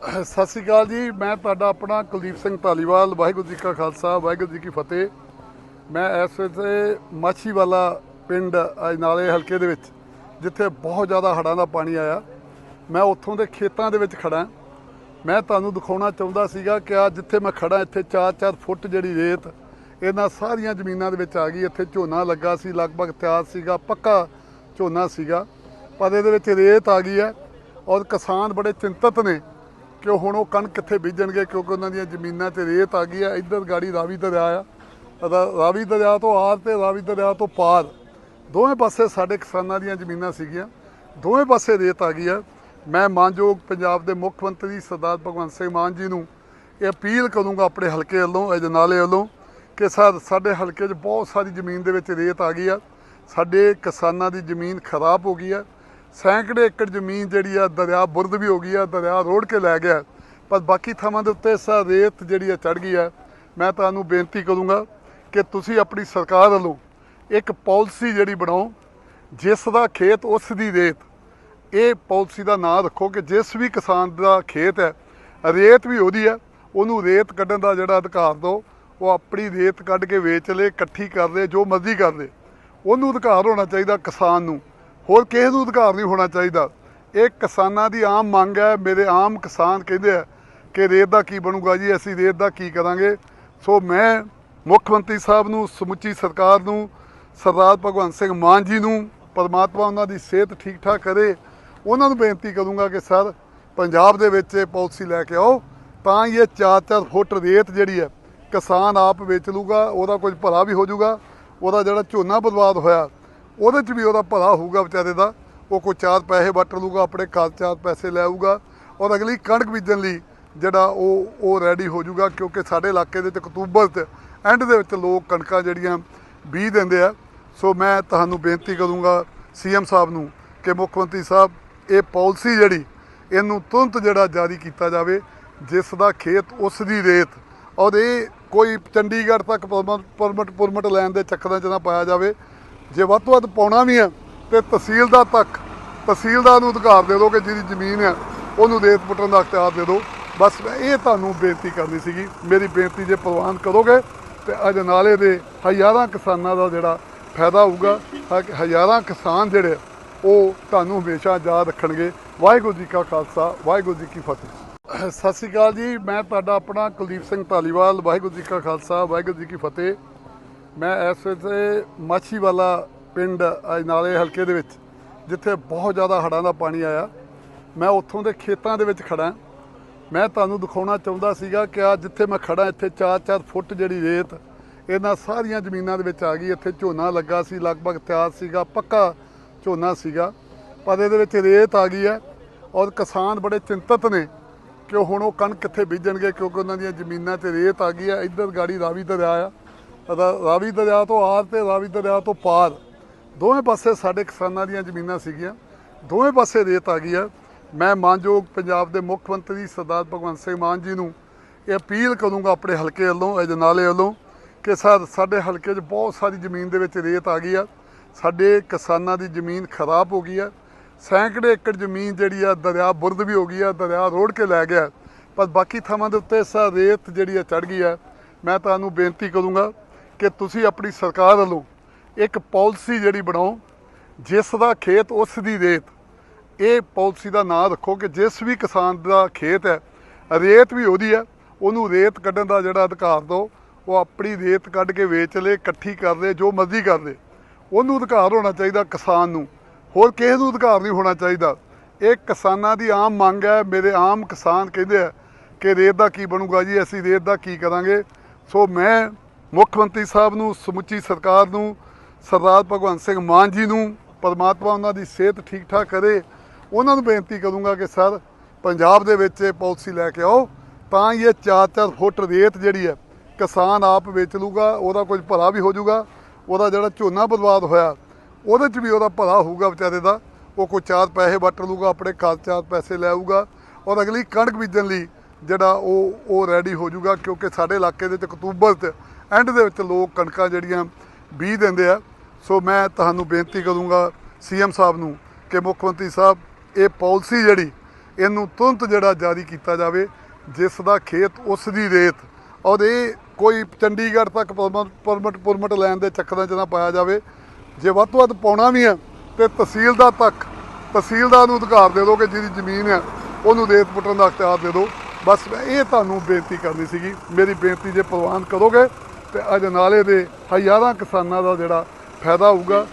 ਸਤਿ ਸ਼੍ਰੀ ਅਕਾਲ ਜੀ। ਮੈਂ ਤੁਹਾਡਾ ਆਪਣਾ ਕੁਲਦੀਪ ਸਿੰਘ ਧਾਲੀਵਾਲ ਵਾਹਿਗੁਰੂ ਜੀ ਕਾ ਖਾਲਸਾ, ਵਾਹਿਗੁਰੂ ਜੀ ਕੀ ਫਤਿਹ। ਮੈਂ ਇਸ ਵੇਲੇ ਮਾਛੀਵਾਲਾ ਪਿੰਡ ਅਜਨਾਲੇ ਹਲਕੇ ਦੇ ਵਿੱਚ, ਜਿੱਥੇ ਬਹੁਤ ਜ਼ਿਆਦਾ ਹੜ੍ਹਾਂ ਦਾ ਪਾਣੀ ਆਇਆ। ਮੈਂ ਉੱਥੋਂ ਦੇ ਖੇਤਾਂ ਦੇ ਵਿੱਚ ਖੜਾ ਮੈਂ ਤੁਹਾਨੂੰ ਦਿਖਾਉਣਾ ਚਾਹੁੰਦਾ ਸੀਗਾ ਕਿ ਆ ਜਿੱਥੇ ਮੈਂ ਖੜਾ ਇੱਥੇ 4-4 ਫੁੱਟ ਜਿਹੜੀ ਰੇਤ, ਇਹਨਾਂ ਸਾਰੀਆਂ ਜ਼ਮੀਨਾਂ ਦੇ ਵਿੱਚ ਆ ਗਈ। ਇੱਥੇ ਝੋਨਾ ਲੱਗਾ ਸੀ, ਲਗਭਗ ਤਿਆਰ ਸੀਗਾ, ਪੱਕਾ ਝੋਨਾ ਸੀਗਾ। ਪਰ ਇਹਦੇ ਵਿੱਚ ਰੇਤ ਆ ਗਈ ਹੈ ਔਰ ਕਿਸਾਨ ਬੜੇ ਚਿੰਤਤ ਨੇ। ਕਿ ਉਹ ਹੁਣ ਉਹ ਕਣਕ ਕਿੱਥੇ ਬੀਜਣਗੇ? ਕਿਉਂਕਿ ਉਹਨਾਂ ਦੀਆਂ ਜ਼ਮੀਨਾਂ 'ਚ ਰੇਤ ਆ ਗਈ ਹੈ ਇੱਧਰ ਗਾੜੀ ਰਾਵੀ ਦਰਿਆ ਆ। ਰਾ- ਰਾਵੀ ਦਰਿਆ ਤੋਂ ਆਰ ਤੇ ਰਾਵੀ ਦਰਿਆ ਤੋਂ ਪਾਰ। ਦੋਵੇਂ ਪਾਸੇ ਸਾਡੇ ਕਿਸਾਨਾਂ ਦੀਆਂ ਜ਼ਮੀਨਾਂ ਸੀਗੀਆਂ। ਦੋਵੇਂ ਪਾਸੇ ਰੇਤ ਆ ਗਈ ਹੈ ਮੈਂ ਮਾਨਯੋਗ ਪੰਜਾਬ ਦੇ ਮੁੱਖ ਮੰਤਰੀ ਸਰਦਾਰ ਭਗਵੰਤ ਸਿੰਘ ਮਾਨ ਜੀ ਨੂੰ ਇਹ ਅਪੀਲ ਕਰੂੰਗਾ ਆਪਣੇ ਹਲਕੇ ਵੱਲੋਂ ਅਜਨਾਲੇ ਵੱਲੋਂ, ਕਿ ਸਰ ਸਾਡੇ ਹਲਕੇ 'ਚ ਬਹੁਤ ਸਾਰੀ ਜ਼ਮੀਨ ਦੇ ਵਿੱਚ ਰੇਤ ਆ ਗਈ ਆ। ਸਾਡੇ ਕਿਸਾਨਾਂ ਦੀ ਜ਼ਮੀਨ ਖਰਾਬ ਹੋ ਗਈ ਆ। ਸੈਂਕੜੇ ਏਕੜ ਜ਼ਮੀਨ ਜਿਹੜੀ ਆ ਦਰਿਆ ਬੁਰਦ ਵੀ ਹੋ ਗਈ ਆ, ਦਰਿਆ ਰੋੜ ਕੇ ਲੈ ਗਿਆ। ਪਰ ਬਾਕੀ ਥਾਵਾਂ ਦੇ ਉੱਤੇ ਸਾ ਰੇਤ ਜਿਹੜੀ ਆ ਚੜ ਗਈ ਆ। ਮੈਂ ਤੁਹਾਨੂੰ ਬੇਨਤੀ ਕਰੂੰਗਾ ਕਿ ਤੁਸੀਂ ਆਪਣੀ ਸਰਕਾਰ ਵੱਲੋਂ ਇੱਕ ਪਾਲਿਸੀ ਜਿਹੜੀ ਬਣਾਓ, ਜਿਸ ਦਾ ਖੇਤ ਉਸ ਦੀ ਰੇਤ, ਇਹ ਪਾਲਿਸੀ ਦਾ ਨਾਂ ਰੱਖੋ ਕਿ ਜਿਸ ਵੀ ਕਿਸਾਨ ਦਾ ਖੇਤ ਹੈ, ਰੇਤ ਵੀ ਉਹਦੀ ਹੈ ਉਹਨੂੰ ਰੇਤ ਕੱਢਣ ਦਾ ਜਿਹੜਾ ਅਧਿਕਾਰ ਦਿਓ, ਉਹ ਆਪਣੀ ਰੇਤ ਕੱਢ ਕੇ ਵੇਚ ਲੇ, ਇਕੱਠੀ ਕਰ ਲੇ, ਜੋ ਮਰਜ਼ੀ ਕਰ ਲੇ। ਉਹਨੂੰ ਅਧਿਕਾਰ ਹੋਣਾ ਚਾਹੀਦਾ ਕਿਸਾਨ ਨੂੰ। ਹੋਰ ਕਿਸੇ ਨੂੰ ਅਧਿਕਾਰ ਨਹੀਂ ਹੋਣਾ ਚਾਹੀਦਾ। ਇਹ ਕਿਸਾਨਾਂ ਦੀ ਆਮ ਮੰਗ ਹੈ। ਮੇਰੇ ਆਮ ਕਿਸਾਨ ਕਹਿੰਦੇ ਆ ਕਿ ਰੇਤ ਦਾ ਕੀ ਬਣੂਗਾ ਜੀ? ਅਸੀਂ ਰੇਤ ਦਾ ਕੀ ਕਰਾਂਗੇ? ਸੋ ਮੈਂ ਮੁੱਖ ਮੰਤਰੀ ਸਾਹਿਬ ਨੂੰ, ਸਮੁੱਚੀ ਸਰਕਾਰ ਨੂੰ, ਸਰਦਾਰ ਭਗਵੰਤ ਸਿੰਘ ਮਾਨ ਜੀ ਨੂੰ, ਪਰਮਾਤਮਾ ਉਹਨਾਂ ਦੀ ਸਿਹਤ ਠੀਕ ਠਾਕ ਕਰੇ, ਉਹਨਾਂ ਨੂੰ ਬੇਨਤੀ ਕਰੂੰਗਾ ਕਿ ਸਰ, ਪੰਜਾਬ ਦੇ ਵਿੱਚ ਇਹ ਪਾਲਿਸੀ ਲੈ ਕੇ ਆਓ। ਤਾਂ ਹੀ ਇਹ 4-4 ਫੁੱਟ ਰੇਤ ਜਿਹੜੀ ਹੈ, ਕਿਸਾਨ ਆਪ ਵੇਚ ਲੂਗਾ, ਉਹਦਾ ਕੁਝ ਭਲਾ ਵੀ ਹੋ ਜਾਊਗਾ। ਉਹਦਾ ਜਿਹੜਾ ਝੋਨਾ ਬਰਬਾਦ ਹੋਇਆ ਉਹਦੇ 'ਚ ਵੀ ਉਹਦਾ ਭਲਾ ਹੋਊਗਾ ਵਿਚਾਰੇ ਦਾ। ਉਹ ਕੋਈ ਚਾਰ ਪੈਸੇ ਵਟ ਲੂਗਾ ਆਪਣੇ ਘਰ ਚਾਰ ਪੈਸੇ ਲੈ ਆਊਗਾ। ਔਰ ਅਗਲੀ ਕਣਕ ਬੀਜਣ ਲਈ ਜਿਹੜਾ ਉਹ ਉਹ ਰੈਡੀ ਹੋ ਜਾਊਗਾ ਕਿਉਂਕਿ ਸਾਡੇ ਇਲਾਕੇ ਦੇ ਵਿੱਚ ਅਕਤੂਬਰ 'ਚ ਐਂਡ ਦੇ ਵਿੱਚ ਲੋਕ ਕਣਕਾਂ ਜਿਹੜੀਆਂ ਬੀਜ ਦਿੰਦੇ ਆ। ਸੋ ਮੈਂ ਤੁਹਾਨੂੰ ਬੇਨਤੀ ਕਰੂੰਗਾ ਸੀਐਮ ਸਾਹਿਬ ਨੂੰ ਕਿ ਮੁੱਖ ਮੰਤਰੀ ਸਾਹਿਬ, ਇਹ ਪਾਲਿਸੀ ਜਿਹੜੀ, ਇਹਨੂੰ ਤੁਰੰਤ ਜਿਹੜਾ ਜਾਰੀ ਕੀਤਾ ਜਾਵੇ, ਜਿਸ ਦਾ ਖੇਤ ਉਸ ਦੀ ਰੇਤ। ਔਰ ਇਹ ਕੋਈ ਚੰਡੀਗੜ੍ਹ ਤੱਕ ਪਰਮਿਟ ਪਰਮਿਟ, ਪੁਰਮਿਟ ਲੈਣ ਦੇ ਚੱਕਰਾਂ 'ਚ ਨਾ ਪਾਇਆ ਜਾਵੇ। ਜੇ ਵੱਧ ਤੋਂ ਵੱਧ ਪਾਉਣਾ ਵੀ ਹੈ ਤੇ ਤਹਿਸੀਲਦਾਰ ਤੱਕ, ਤਹਿਸੀਲਦਾਰ ਨੂੰ ਅਧਿਕਾਰ ਦੇ ਦਿਓ ਕਿ ਜਿਹਦੀ ਜ਼ਮੀਨ ਹੈ ਉਹਨੂੰ ਰੇਤ ਪੁੱਟਣ ਦਾ ਅਖਤਿਆਰ ਦੇ ਦਿਓ। ਬਸ ਮੈਂ ਇਹ ਤੁਹਾਨੂੰ ਬੇਨਤੀ ਕਰਨੀ ਸੀਗੀ, ਮੇਰੀ ਬੇਨਤੀ ਜੇ ਪ੍ਰਵਾਨ ਕਰੋਗੇ, ਤੇ ਅਜਨਾਲੇ ਦੇ ਹਜ਼ਾਰਾਂ ਕਿਸਾਨਾਂ ਦਾ ਜਿਹੜਾ ਫਾਇਦਾ ਹੋਊਗਾ ਹਜ਼ਾਰਾਂ ਕਿਸਾਨ ਜਿਹੜੇ ਉਹ ਤੁਹਾਨੂੰ ਹਮੇਸ਼ਾ ਯਾਦ ਰੱਖਣਗੇ। ਵਾਹਿਗੁਰੂ ਜੀ ਕਾ ਖਾਲਸਾ, ਵਾਹਿਗੁਰੂ ਜੀ ਕੀ ਫਤਿਹ। ਸਤਿ ਸ਼੍ਰੀ ਅਕਾਲ ਜੀ, ਮੈਂ ਤੁਹਾਡਾ ਆਪਣਾ ਕੁਲਦੀਪ ਸਿੰਘ ਧਾਲੀਵਾਲ, ਵਾਹਿਗੁਰੂ ਜੀ ਕਾ ਖਾਲਸਾ, ਵਾਹਿਗੁਰੂ ਜੀ ਕੀ ਫਤਿਹ। ਮੈਂ ਇਸ ਵੇਲੇ ਮਾਛੀਵਾਲਾ ਪਿੰਡ ਅਜਨਾਲੇ ਹਲਕੇ ਦੇ ਵਿੱਚ, ਜਿੱਥੇ ਬਹੁਤ ਜ਼ਿਆਦਾ ਹੜ੍ਹਾਂ ਦਾ ਪਾਣੀ ਆਇਆ। ਮੈਂ ਉੱਥੋਂ ਦੇ ਖੇਤਾਂ ਦੇ ਵਿੱਚ ਖੜਾ ਮੈਂ ਤੁਹਾਨੂੰ ਦਿਖਾਉਣਾ ਚਾਹੁੰਦਾ ਸੀਗਾ ਕਿ ਆ ਜਿੱਥੇ ਮੈਂ ਖੜਾ ਇੱਥੇ 4-4 ਫੁੱਟ ਜਿਹੜੀ ਰੇਤ, ਇਹਨਾਂ ਸਾਰੀਆਂ ਜ਼ਮੀਨਾਂ ਦੇ ਵਿੱਚ ਆ ਗਈ। ਇੱਥੇ ਝੋਨਾ ਲੱਗਾ ਸੀ, ਲਗਭਗ ਤਿਆਰ ਸੀਗਾ, ਪੱਕਾ ਝੋਨਾ ਸੀਗਾ। ਪਰ ਇਹਦੇ ਵਿੱਚ ਰੇਤ ਆ ਗਈ ਹੈ ਔਰ ਕਿਸਾਨ ਬੜੇ ਚਿੰਤਤ ਨੇ ਕਿ ਹੁਣ ਉਹ ਕਣਕ ਕਿੱਥੇ ਬੀਜਣਗੇ, ਕਿਉਂਕਿ ਉਹਨਾਂ ਦੀਆਂ ਜ਼ਮੀਨਾਂ 'ਚ ਰੇਤ ਆ ਗਈ ਹੈ। ਇੱਧਰ ਗਾੜੀ ਰਾਵੀ ਦਰਿਆ ਆ ਰਾਵੀ ਦਰਿਆ ਤੋਂ ਆਰ ਤੇ ਰਾਵੀ ਦਰਿਆ ਤੋਂ ਪਾਰ। ਦੋਵੇਂ ਪਾਸੇ ਸਾਡੇ ਕਿਸਾਨਾਂ ਦੀਆਂ ਜ਼ਮੀਨਾਂ ਸੀਗੀਆਂ। ਦੋਵੇਂ ਪਾਸੇ ਰੇਤ ਆ ਗਈ ਆ। ਮੈਂ ਮਾਨਯੋਗ ਪੰਜਾਬ ਦੇ ਮੁੱਖ ਮੰਤਰੀ ਸਰਦਾਰ ਭਗਵੰਤ ਸਿੰਘ ਮਾਨ ਜੀ ਨੂੰ ਇਹ ਅਪੀਲ ਕਰੂੰਗਾ ਆਪਣੇ ਹਲਕੇ ਵੱਲੋਂ ਅਜਨਾਲੇ ਵੱਲੋਂ, ਕਿ ਸਰ ਸਾਡੇ ਹਲਕੇ 'ਚ ਬਹੁਤ ਸਾਰੀ ਜ਼ਮੀਨ ਦੇ ਵਿੱਚ ਰੇਤ ਆ ਗਈ ਆ। ਸਾਡੇ ਕਿਸਾਨਾਂ ਦੀ ਜ਼ਮੀਨ ਖਰਾਬ ਹੋ ਗਈ ਆ। ਸੈਂਕੜੇ ਏਕੜ ਜ਼ਮੀਨ ਜਿਹੜੀ ਆ, ਦਰਿਆ ਬੁਰਦ ਵੀ ਹੋ ਗਈ ਆ, ਦਰਿਆ ਰੋੜ ਕੇ ਲੈ ਗਿਆ। ਪਰ ਬਾਕੀ ਥਾਵਾਂ ਦੇ ਉੱਤੇ ਸਾ ਰੇਤ ਜਿਹੜੀ ਆ ਚੜ ਗਈ ਆ। ਮੈਂ ਤੁਹਾਨੂੰ ਬੇਨਤੀ ਕਰੂੰਗਾ ਕਿ ਤੁਸੀਂ ਆਪਣੀ ਸਰਕਾਰ ਵੱਲੋਂ ਇੱਕ ਪਾਲਿਸੀ ਜਿਹੜੀ ਬਣਾਓ, ਜਿਸ ਦਾ ਖੇਤ ਉਸ ਦੀ ਰੇਤ, ਇਹ ਪਾਲਿਸੀ ਦਾ ਨਾਮ ਰੱਖੋ ਕਿ ਜਿਸ ਵੀ ਕਿਸਾਨ ਦਾ ਖੇਤ ਹੈ, ਰੇਤ ਵੀ ਉਹਦੀ ਹੈ, ਉਹਨੂੰ ਰੇਤ ਕੱਢਣ ਦਾ ਜਿਹੜਾ ਅਧਿਕਾਰ ਦਿਓ, ਉਹ ਆਪਣੀ ਰੇਤ ਕੱਢ ਕੇ ਵੇਚ ਲੇ, ਇਕੱਠੀ ਕਰ ਦੇ ਜੋ ਮਰਜ਼ੀ ਕਰ ਦੇ ਉਹਨੂੰ ਅਧਿਕਾਰ ਹੋਣਾ ਚਾਹੀਦਾ ਕਿਸਾਨ ਨੂੰ, ਹੋਰ ਕਿਸੇ ਨੂੰ ਅਧਿਕਾਰ ਨਹੀਂ ਹੋਣਾ ਚਾਹੀਦਾ। ਇਹ ਕਿਸਾਨਾਂ ਦੀ ਆਮ ਮੰਗ ਹੈ, ਮੇਰੇ ਆਮ ਕਿਸਾਨ ਕਹਿੰਦੇ ਆ ਕਿ ਰੇਤ ਦਾ ਕੀ ਬਣੂਗਾ ਜੀ, ਅਸੀਂ ਰੇਤ ਦਾ ਕੀ ਕਰਾਂਗੇ? ਸੋ ਮੈਂ ਮੁੱਖ ਮੰਤਰੀ ਸਾਹਿਬ ਨੂੰ, ਸਮੁੱਚੀ ਸਰਕਾਰ ਨੂੰ, ਸਰਦਾਰ ਭਗਵੰਤ ਸਿੰਘ ਮਾਨ ਜੀ ਨੂੰ, ਪਰਮਾਤਮਾ ਉਹਨਾਂ ਦੀ ਸਿਹਤ ਠੀਕ ਠਾਕ ਕਰੇ, ਉਹਨਾਂ ਨੂੰ ਬੇਨਤੀ ਕਰੂੰਗਾ ਕਿ ਸਰ, ਪੰਜਾਬ ਦੇ ਵਿੱਚ ਇਹ ਪਾਲਿਸੀ ਲੈ ਕੇ ਆਓ, ਤਾਂ ਹੀ ਇਹ 4-4 ਫੁੱਟ ਰੇਤ ਜਿਹੜੀ ਹੈ, ਕਿਸਾਨ ਆਪ ਵੇਚ ਲੂਗਾ, ਉਹਦਾ ਕੁਝ ਭਲਾ ਵੀ ਹੋ ਜਾਊਗਾ, ਉਹਦਾ ਜਿਹੜਾ ਝੋਨਾ ਬਰਬਾਦ ਹੋਇਆ, ਉਹਦੇ 'ਚ ਵੀ ਉਹਦਾ ਭਲਾ ਹੋਊਗਾ ਵਿਚਾਰੇ ਦਾ, ਉਹ ਕੋਈ ਚਾਰ ਪੈਸੇ ਵੱਟ ਲੂਗਾ, ਆਪਣੇ ਘਰ ਚਾਰ ਪੈਸੇ ਲੈ ਆਊਗਾ, ਔਰ ਅਗਲੀ ਕਣਕ ਬੀਜਣ ਲਈ ਜਿਹੜਾ ਉਹ ਉਹ ਰੈਡੀ ਹੋ ਜਾਊਗਾ, ਕਿਉਂਕਿ ਸਾਡੇ ਇਲਾਕੇ ਦੇ ਵਿੱਚ ਅਕਤੂਬਰ 'ਚ ਐਂਡ ਦੇ ਵਿੱਚ ਲੋਕ ਕਣਕਾਂ ਜਿਹੜੀਆਂ ਬੀਜ ਦਿੰਦੇ ਆ। ਸੋ ਮੈਂ ਤੁਹਾਨੂੰ ਬੇਨਤੀ ਕਰੂੰਗਾ ਸੀਐਮ ਸਾਹਿਬ ਨੂੰ ਕਿ ਮੁੱਖ ਮੰਤਰੀ ਸਾਹਿਬ, ਇਹ ਪਾਲਿਸੀ ਜਿਹੜੀ, ਇਹਨੂੰ ਤੁਰੰਤ ਜਿਹੜਾ ਜਾਰੀ ਕੀਤਾ ਜਾਵੇ, ਜਿਸ ਦਾ ਖੇਤ ਉਸ ਦੀ ਰੇਤ ਔਰ ਇਹ ਕੋਈ ਚੰਡੀਗੜ੍ਹ ਤੱਕ ਪਰਮਿਟ ਪਰਮਿਟ, ਪੁਰਮਿਟ ਲੈਣ ਦੇ ਚੱਕਰਾਂ 'ਚ ਨਾ ਪਾਇਆ ਜਾਵੇ। ਜੇ ਵੱਧ ਤੋਂ ਵੱਧ ਪਾਉਣਾ ਵੀ ਹੈ ਤੇ ਤਹਿਸੀਲਦਾਰ ਤੱਕ, ਤਹਿਸੀਲਦਾਰ ਨੂੰ ਅਧਿਕਾਰ ਦੇ ਦਿਓ ਕਿ ਜਿਹਦੀ ਜ਼ਮੀਨ ਹੈ ਉਹਨੂੰ ਰੇਤ ਪੁੱਟਣ ਦਾ ਅਖਤਿਆਰ ਦੇ ਦਿਓ। ਬਸ ਮੈਂ ਇਹ ਤੁਹਾਨੂੰ ਬੇਨਤੀ ਕਰਨੀ ਸੀਗੀ। ਮੇਰੀ ਬੇਨਤੀ ਜੇ ਪ੍ਰਵਾਨ ਕਰੋਗੇ ਤੇ ਅਜਨਾਲੇ ਦੇ ਹਜ਼ਾਰਾਂ ਕਿਸਾਨਾਂ ਦਾ ਜਿਹੜਾ ਫਾਇਦਾ ਹੋਊਗਾ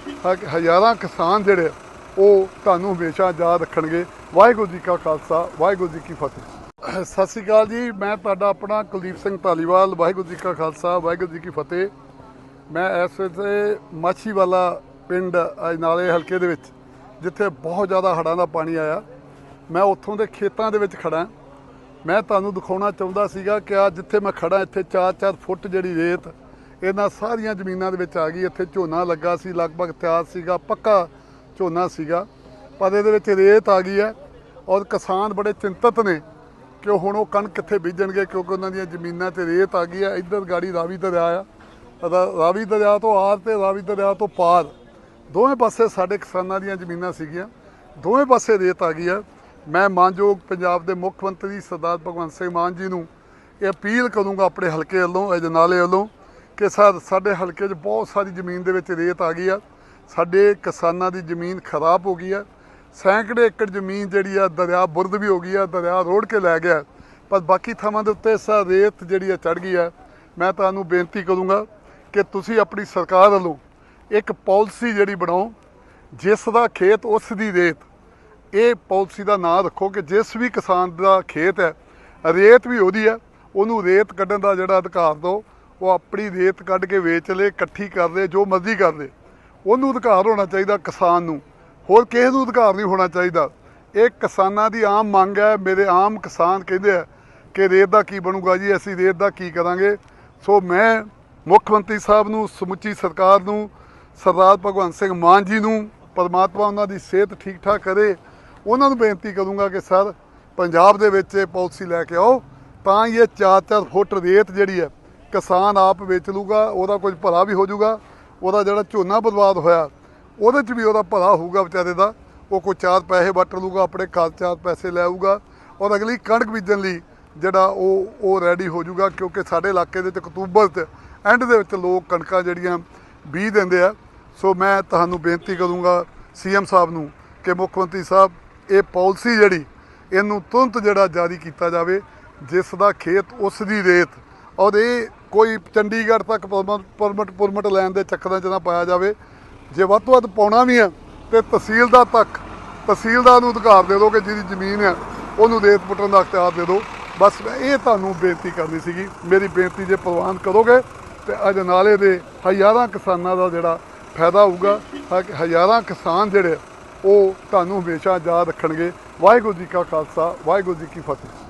ਹਜ਼ਾਰਾਂ ਕਿਸਾਨ ਜਿਹੜੇ ਉਹ ਤੁਹਾਨੂੰ ਹਮੇਸ਼ਾ ਯਾਦ ਰੱਖਣਗੇ। ਵਾਹਿਗੁਰੂ ਜੀ ਕਾ ਖਾਲਸਾ, ਵਾਹਿਗੁਰੂ ਜੀ ਕੀ ਫਤਿਹ। ਸਤਿ ਸ਼੍ਰੀ ਅਕਾਲ ਜੀ, ਮੈਂ ਤੁਹਾਡਾ ਆਪਣਾ ਕੁਲਦੀਪ ਸਿੰਘ ਧਾਲੀਵਾਲ, ਵਾਹਿਗੁਰੂ ਜੀ ਕਾ ਖਾਲਸਾ, ਵਾਹਿਗੁਰੂ ਜੀ ਕੀ ਫਤਿਹ। ਮੈਂ ਇਸ ਵੇਲੇ ਮਾਛੀਵਾਲਾ ਪਿੰਡ ਅਜਨਾਲੇ ਹਲਕੇ ਦੇ ਵਿੱਚ, ਜਿੱਥੇ ਬਹੁਤ ਜ਼ਿਆਦਾ ਹੜ੍ਹਾਂ ਦਾ ਪਾਣੀ ਆਇਆ। ਮੈਂ ਉੱਥੋਂ ਦੇ ਖੇਤਾਂ ਦੇ ਵਿੱਚ ਖੜਾ ਮੈਂ ਤੁਹਾਨੂੰ ਦਿਖਾਉਣਾ ਚਾਹੁੰਦਾ ਸੀਗਾ ਕਿ ਆ ਜਿੱਥੇ ਮੈਂ ਖੜਾ ਇੱਥੇ 4-4 ਫੁੱਟ ਜਿਹੜੀ ਰੇਤ, ਇਹਨਾਂ ਸਾਰੀਆਂ ਜ਼ਮੀਨਾਂ ਦੇ ਵਿੱਚ ਆ ਗਈ। ਇੱਥੇ ਝੋਨਾ ਲੱਗਾ ਸੀ, ਲਗਭਗ ਤਿਆਰ ਸੀਗਾ, ਪੱਕਾ ਝੋਨਾ ਸੀਗਾ, ਪਰ ਇਹਦੇ ਵਿੱਚ ਰੇਤ ਆ ਗਈ ਹੈ ਔਰ ਕਿਸਾਨ ਬੜੇ ਚਿੰਤਤ ਨੇ ਕਿ ਹੁਣ ਉਹ ਕਣਕ ਕਿੱਥੇ ਬੀਜਣਗੇ, ਕਿਉਂਕਿ ਉਹਨਾਂ ਦੀਆਂ ਜ਼ਮੀਨਾਂ ਤੇ ਰੇਤ ਆ ਗਈ ਹੈ। ਇੱਧਰ ਗਾੜੀ ਰਾਵੀ ਦਰਿਆ ਆ। ਰਾ- ਰਾਵੀ ਦਰਿਆ ਤੋਂ ਆਰ ਤੇ ਰਾਵੀ ਦਰਿਆ ਤੋਂ ਪਾਰ। ਦੋਵੇਂ ਪਾਸੇ ਸਾਡੇ ਕਿਸਾਨਾਂ ਦੀਆਂ ਜ਼ਮੀਨਾਂ ਸੀਗੀਆਂ, ਦੋਵੇਂ ਪਾਸੇ ਰੇਤ ਆ ਗਈ ਹੈ। ਮੈਂ ਮਾਨਯੋਗ ਪੰਜਾਬ ਦੇ ਮੁੱਖ ਮੰਤਰੀ ਸਰਦਾਰ ਭਗਵੰਤ ਸਿੰਘ ਮਾਨ ਜੀ ਨੂੰ ਇਹ ਅਪੀਲ ਕਰੂੰਗਾ ਆਪਣੇ ਹਲਕੇ ਵੱਲੋਂ ਅਜਨਾਲੇ ਵੱਲੋਂ, ਕਿ ਸਰ ਸਾਡੇ ਹਲਕੇ 'ਚ ਬਹੁਤ ਸਾਰੀ ਜ਼ਮੀਨ ਦੇ ਵਿੱਚ ਰੇਤ ਆ ਗਈ ਆ। ਸਾਡੇ ਕਿਸਾਨਾਂ ਦੀ ਜ਼ਮੀਨ ਖਰਾਬ ਹੋ ਗਈ ਆ। ਸੈਂਕੜੇ ਏਕੜ ਜ਼ਮੀਨ ਜਿਹੜੀ ਆ, ਦਰਿਆ ਬੁਰਦ ਵੀ ਹੋ ਗਈ ਆ, ਦਰਿਆ ਰੋੜ ਕੇ ਲੈ ਗਿਆ। ਪਰ ਬਾਕੀ ਥਾਵਾਂ ਦੇ ਉੱਤੇ ਸਾ ਰੇਤ ਜਿਹੜੀ ਆ ਚੜ ਗਈ ਆ। ਮੈਂ ਤੁਹਾਨੂੰ ਬੇਨਤੀ ਕਰੂੰਗਾ ਕਿ ਤੁਸੀਂ ਆਪਣੀ ਸਰਕਾਰ ਵੱਲੋਂ ਇੱਕ ਪਾਲਿਸੀ ਜਿਹੜੀ ਬਣਾਓ, ਜਿਸ ਦਾ ਖੇਤ ਉਸ ਦੀ ਰੇਤ ਇਹ ਪਾਲਿਸੀ ਦਾ ਨਾਮ ਰੱਖੋ ਕਿ ਜਿਸ ਵੀ ਕਿਸਾਨ ਦਾ ਖੇਤ ਹੈ, ਰੇਤ ਵੀ ਉਹਦੀ ਹੈ, ਉਹਨੂੰ ਰੇਤ ਕੱਢਣ ਦਾ ਜਿਹੜਾ ਅਧਿਕਾਰ ਦਿਓ ਉਹ ਆਪਣੀ ਰੇਤ ਕੱਢ ਕੇ ਵੇਚ ਲੇ, ਇਕੱਠੀ ਕਰ ਦੇ ਜੋ ਮਰਜ਼ੀ ਕਰ ਦੇ ਉਹਨੂੰ ਅਧਿਕਾਰ ਹੋਣਾ ਚਾਹੀਦਾ ਕਿਸਾਨ ਨੂੰ। ਹੋਰ ਕਿਸੇ ਨੂੰ ਅਧਿਕਾਰ ਨਹੀਂ ਹੋਣਾ ਚਾਹੀਦਾ। ਇਹ ਕਿਸਾਨਾਂ ਦੀ ਆਮ ਮੰਗ ਹੈ। ਮੇਰੇ ਆਮ ਕਿਸਾਨ ਕਹਿੰਦੇ ਆ ਕਿ ਰੇਤ ਦਾ ਕੀ ਬਣੂਗਾ ਜੀ? ਅਸੀਂ ਰੇਤ ਦਾ ਕੀ ਕਰਾਂਗੇ? ਸੋ ਮੈਂ ਮੁੱਖ ਮੰਤਰੀ ਸਾਹਿਬ ਨੂੰ, ਸਮੁੱਚੀ ਸਰਕਾਰ ਨੂੰ, ਸਰਦਾਰ ਭਗਵੰਤ ਸਿੰਘ ਮਾਨ ਜੀ ਨੂੰ, ਪਰਮਾਤਮਾ ਉਹਨਾਂ ਦੀ ਸਿਹਤ ਠੀਕ ਠਾਕ ਕਰੇ ਉਹਨਾਂ ਨੂੰ ਬੇਨਤੀ ਕਰੂੰਗਾ ਕਿ ਸਰ, ਪੰਜਾਬ ਦੇ ਵਿੱਚ ਇਹ ਪਾਲਿਸੀ ਲੈ ਕੇ ਆਓ, ਤਾਂ ਹੀ ਇਹ 4-4 ਫੁੱਟ ਰੇਤ ਜਿਹੜੀ ਹੈ, ਕਿਸਾਨ ਆਪ ਵੇਚ ਲੂਗਾ, ਉਹਦਾ ਕੁਝ ਭਲਾ ਵੀ ਹੋ ਜਾਊਗਾ, ਉਹਦਾ ਜਿਹੜਾ ਝੋਨਾ ਬਰਬਾਦ ਹੋਇਆ, ਉਹਦੇ 'ਚ ਵੀ ਉਹਦਾ ਭਲਾ ਹੋਊਗਾ ਵਿਚਾਰੇ ਦਾ, ਉਹ ਕੋਈ ਚਾਰ ਪੈਸੇ ਵੱਟ ਲੂਗਾ, ਆਪਣੇ ਘਰ ਚਾਰ ਪੈਸੇ ਲੈ ਆਊਗਾ, ਔਰ ਅਗਲੀ ਕਣਕ ਬੀਜਣ ਲਈ ਜਿਹੜਾ ਉਹ ਉਹ ਰੈਡੀ ਹੋ ਜਾਊਗਾ, ਕਿਉਂਕਿ ਸਾਡੇ ਇਲਾਕੇ ਦੇ ਵਿੱਚ ਅਕਤੂਬਰ 'ਚ ਐਂਡ ਦੇ ਵਿੱਚ ਲੋਕ ਕਣਕਾਂ ਜਿਹੜੀਆਂ ਬੀਜ ਦਿੰਦੇ ਆ। ਸੋ ਮੈਂ ਤੁਹਾਨੂੰ ਬੇਨਤੀ ਕਰੂੰਗਾ ਸੀਐਮ ਸਾਹਿਬ ਨੂੰ, ਕਿ ਮੁੱਖ ਮੰਤਰੀ ਸਾਹਿਬ ਇਹ ਪਾਲਿਸੀ ਜਿਹੜੀ, ਇਹਨੂੰ ਤੁਰੰਤ ਜਿਹੜਾ ਜਾਰੀ ਕੀਤਾ ਜਾਵੇ, ਜਿਸ ਦਾ ਖੇਤ ਉਸ ਦੀ ਰੇਤ, ਔਰ ਇਹ ਕੋਈ ਚੰਡੀਗੜ੍ਹ ਤੱਕ ਪਰਮਿਟ ਪਰਮਿਟ ਲੈਣ ਦੇ ਚੱਕਰਾਂ 'ਚ ਨਾ ਪਾਇਆ ਜਾਵੇ। ਜੇ ਵੱਧ ਤੋਂ ਵੱਧ ਪਾਉਣਾ ਵੀ ਹੈ, ਤੇ ਤਹਿਸੀਲਦਾਰ ਤੱਕ, ਤਹਿਸੀਲਦਾਰ ਨੂੰ ਅਧਿਕਾਰ ਦੇ ਦਿਓ ਕਿ ਜਿਹਦੀ ਜ਼ਮੀਨ ਹੈ, ਉਹਨੂੰ ਰੇਤ ਪੁੱਟਣ ਦਾ ਅਖਤਿਆਰ ਦੇ ਦਿਓ। ਬਸ ਮੈਂ ਇਹ ਤੁਹਾਨੂੰ ਬੇਨਤੀ ਕਰਨੀ ਸੀਗੀ, ਮੇਰੀ ਬੇਨਤੀ ਜੇ ਪ੍ਰਵਾਨ ਕਰੋਗੇ, ਤੇ ਅਜਨਾਲੇ ਦੇ ਹਜ਼ਾਰਾਂ ਕਿਸਾਨਾਂ ਦਾ ਜਿਹੜਾ ਫਾਇਦਾ ਹੋਊਗਾ ਹਜ਼ਾਰਾਂ ਕਿਸਾਨ ਜਿਹੜੇ ਉਹ ਤੁਹਾਨੂੰ ਹਮੇਸ਼ਾ ਯਾਦ ਰੱਖਣਗੇ। ਵਾਹਿਗੁਰੂ ਜੀ ਕਾ ਖਾਲਸਾ ਵਾਹਿਗੁਰੂ ਜੀ ਕੀ ਫਤਿਹ।